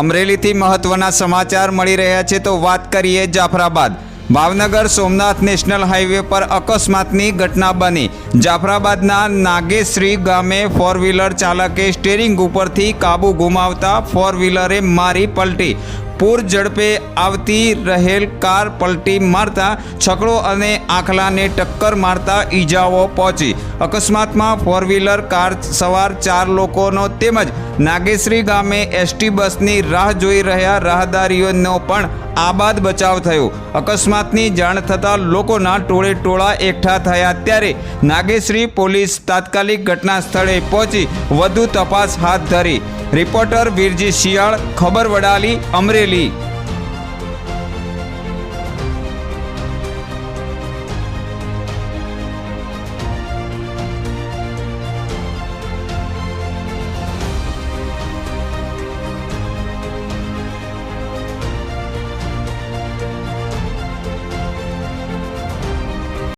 અમરેલીથી મહત્વના સમાચાર મળી રહ્યા છે. તો વાત કરીએ જાફરાબાદ. ભાવનગર સોમનાથ નેશનલ હાઈવે પર અકસ્માતની ઘટના બની. જાફરાબાદના નાગેશ્રી ગામે ફોર વ્હીલર ચાલકે સ્ટેરિંગ ઉપરથી કાબુ ગુમાવતા ફોર વ્હીલરે મારી પલટી. પૂર ઝડપે આવતી રહેલ કાર પલટી મારતા છકડો અને આખલાને ટક્કર મારતા ઈજાઓ પહોંચી. અકસ્માતમાં ફોર વ્હીલર કાર સવાર ચાર લોકોનો તેમજ નાગેશ્રી ગામે એસટી બસની રાહ જોઈ રહ્યા રાહદારીઓનો પણ આબાદ બચાવ થયો. અકસ્માતની જાણ થતાં લોકોના ટોળે ટોળા એકઠા થયા ત્યારે નાગેશ્રી પોલીસ તાત્કાલિક ઘટના સ્થળે પહોંચી વધુ તપાસ હાથ ધરી. રિપોર્ટર વીરજી શિયાળ, ખબર વડાલી, અમરેલી.